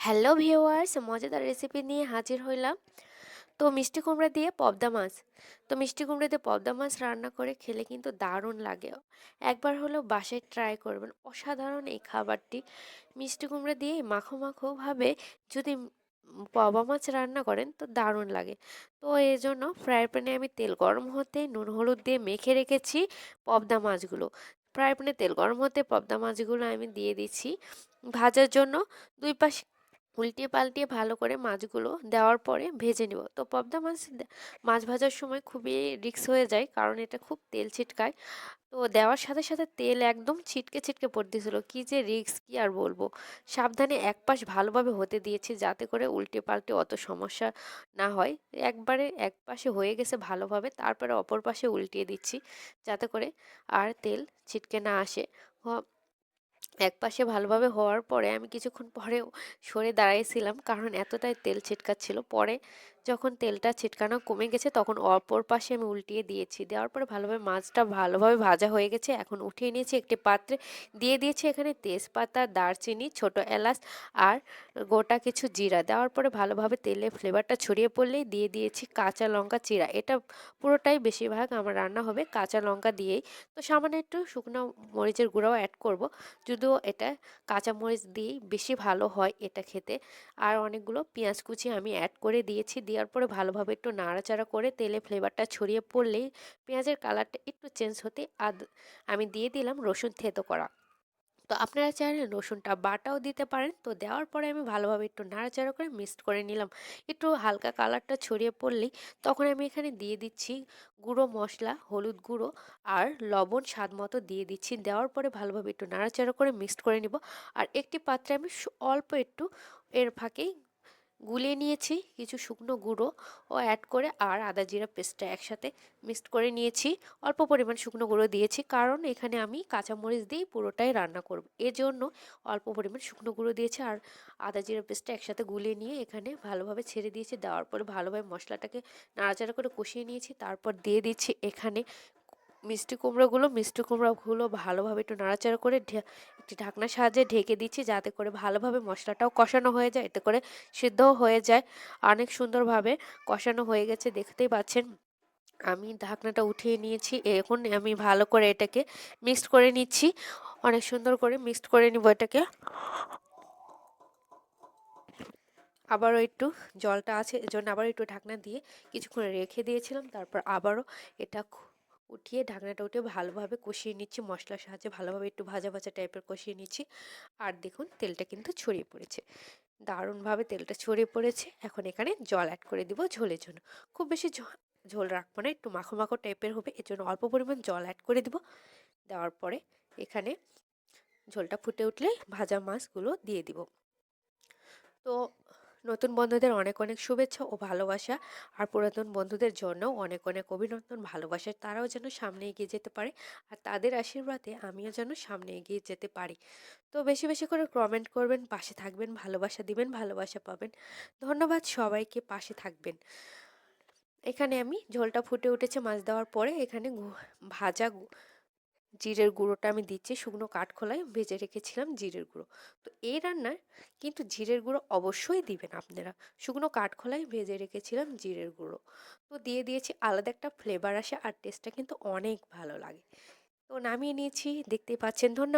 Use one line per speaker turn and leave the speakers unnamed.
Hello viewers, মজাদার recipe নিয়ে হাজির হইলাম। তো মিষ্টি কুমড়া দিয়ে পবদা মাছ। তো মিষ্টি কুমড়া দিয়ে পবদা মাছ রান্না করে খেলে কিন্তু দারুণ লাগে। একবার হলো বাসায় ট্রাই করবেন। অসাধারণ এই খাবারটি। মিষ্টি কুমড়া দিয়ে মাখো মাখোভাবে যদি পবা মাছ রান্না করেন তো দারুণ লাগে। তো এই জন্য ফ্রাই প্যানে আমি তেল গরম হতে নুন, হলুদ দিয়ে মেখে রেখেছি পবদা মাছগুলো। ফ্রাই প্যানে তেল গরম হতে পবদা মাছগুলো আমি দিয়ে দিচ্ছি। ভাজার জন্য দুই পাশে উল্টিয়ে পাল্টিয়ে ভালো করে মাছগুলো দেওয়ার পরে ভেজে নিব। তো পবদা মাছ মাছ ভাজার সময় খুবই রিক্স হয়ে যায় কারণ এটা খুব তেল ছিটকায়। তো দেওয়ার সাথে সাথে তেল একদম ছিটকে ছিটকে পড়তেছিল। কি যে রিক্স কি আর বলব? সাবধানে এক পাশ ভালোভাবে হতে দিয়েছি যাতে করে উল্টে পাল্টে অত সমস্যা না হয়। একবারে এক পাশে হয়ে গেছে ভালোভাবে, তারপরে অপর পাশে উল্টিয়ে দিচ্ছি যাতে করে আর তেল ছিটকে না আসে। এক পাশে ভালোভাবে হওয়ার পরে আমি কিছুক্ষণ পরে সরে দাঁড়াইছিলাম, কারণ এতটাই তেল ছিটকাচ্ছিল। পরে যখন তেলটা ছিটকানো কমে গেছে, তখন অপর পাশে আমি উল্টিয়ে দিয়েছি। দেওয়ার পরে ভালোভাবে মাছটা ভালোভাবে ভাজা হয়ে গেছে। এখন উঠিয়ে নিয়েছি একটি পাত্রে। দিয়ে দিয়েছি এখানে তেজপাতা, দারচিনি, ছোট এলাচ আর গোটা কিছু জিরা। দেওয়ার পরে ভালোভাবে তেলে ফ্লেভারটা ছড়িয়ে পড়লেই দিয়ে দিয়েছি কাঁচা লঙ্কা চিরা। এটা পুরোটাই বেশিরভাগ আমার রান্না হবে কাঁচা লঙ্কা দিয়েই। তো সামান্য একটু শুকনো মরিচের গুঁড়াও অ্যাড করব। যদিও এটা কাঁচা মরিচ দিয়েই বেশি ভালো হয় এটা খেতে। আর অনেকগুলো পেঁয়াজ কুচি আমি অ্যাড করে দিয়েছি। দেওয়ার পরে ভালোভাবে একটু নাড়াচাড়া করে তেলে ফ্লেভারটা ছড়িয়ে পড়লেই পেঁয়াজের কালারটা একটু চেঞ্জ হতে আদ, আমি দিয়ে দিলাম রসুন থেতো করা। তো আপনারা চাইলে রসুনটা বাটাও দিতে পারেন। তো দেওয়ার পরে আমি ভালোভাবে একটু নাড়াচাড়া করে মিক্সড করে নিলাম। একটু হালকা কালারটা ছড়িয়ে পড়লেই তখন আমি এখানে দিয়ে দিচ্ছি গুঁড়ো মশলা, হলুদ গুঁড়ো আর লবণ স্বাদ মতো দিয়ে দিচ্ছি। দেওয়ার পরে ভালোভাবে একটু নাড়াচাড়া করে মিক্সড করে নিব। আর একটি পাত্রে আমি অল্প একটু এর ফাঁকেই গুলিয়ে নিয়েছি, কিছু শুকনো গুঁড়ো ও অ্যাড করে আর আদা জিরা পেস্টটা একসাথে মিক্সড করে নিয়েছি। অল্প পরিমাণ শুকনো গুঁড়ো দিয়েছি, কারণ এখানে আমি কাঁচামরিচ দিয়েই পুরোটাই রান্না করব। এজন্য অল্প পরিমাণ শুকনো গুঁড়ো দিয়েছি আর আদা জিরা পেস্টটা একসাথে গুলিয়ে নিয়ে এখানে ভালোভাবে ছেড়ে দিয়েছি। দেওয়ার পরে ভালোভাবে মশলাটাকে নাড়াচাড়া করে কষিয়ে নিয়েছি, তারপর দিয়ে দিচ্ছি এখানে মিষ্টি কুমড়োগুলো মিষ্টি কুমড়োগুলো ভালোভাবে একটু নাড়াচাড়া করে একটি ঢাকনার সাহায্যে ঢেকে দিচ্ছি যাতে করে ভালোভাবে মশলাটাও কষানো হয়ে যায়, এতে করে সিদ্ধও হয়ে যায়। অনেক সুন্দরভাবে কষানো হয়ে গেছে, দেখতেই পাচ্ছেন। আমি ঢাকনাটা উঠিয়ে নিয়েছি, এখন আমি ভালো করে এটাকে মিক্সড করে নিচ্ছি। অনেক সুন্দর করে মিক্সড করে নিব এটাকে। আবারও একটু জলটা আছে, এজন্য আবার একটু ঢাকনা দিয়ে কিছুক্ষণ রেখে দিয়েছিলাম, তারপর আবারও এটা উঠিয়ে ঢাকনাটা উঠে ভালোভাবে কষিয়ে নিচ্ছি। মশলার সাহায্যে ভালোভাবে একটু ভাজা ভাজা টাইপের কষিয়ে নিচ্ছি। আর দেখুন তেলটা কিন্তু ছড়িয়ে পড়েছে। দারুণভাবে তেলটা ছড়িয়ে পড়েছে। এখন এখানে জল অ্যাড করে দিব ঝোলের জন্য। খুব বেশি ঝোল রাখব না, একটু মাখো মাখো টাইপের হবে। এর জন্য অল্প পরিমাণ জল অ্যাড করে দিব। দেওয়ার পরে এখানে ঝোলটা ফুটে উঠলে ভাজা মাছগুলো দিয়ে দিব। তো নতুন বন্ধুদের অনেক অনেক শুভেচ্ছা ও ভালোবাসা। আর পুরাতন বন্ধুদের জন্য অনেক অনেক অভিনন্দন, ভালোবাসা। তারাও যেন সামনে এগিয়ে যেতে পারে। আর তাদের আশীর্বাদে আমিও যেন সামনে এগিয়ে যেতে পারি। তো বেশি বেশি করে কমেন্ট করবেন, পাশে থাকবেন, ভালোবাসা দিবেন, ভালোবাসা পাবেন। ধন্যবাদ সবাইকে, পাশে থাকবেন। এখানে আমি ঝোলটা ফুটে উঠেছে মাছ দেওয়ার পরে এখানে ভাজা জিরের গুঁড়োটা আমি দিচ্ছি, শুকনো কাঠখোলায় ভেজে রেখেছিলাম জিরের গুঁড়ো। তো এই রান্নার কিন্তু জিরের গুঁড়ো অবশ্যই দিবেন আপনারা। শুকনো কাঠখোলায় ভেজে রেখেছিলাম জিরের গুঁড়ো। তো দিয়ে দিয়েছি আলাদা একটা ফ্লেভার আসে আর টেস্টটা কিন্তু অনেক ভালো লাগে। তো নামিয়ে নিয়েছি দেখতে পাচ্ছেন। ধন্যবাদ।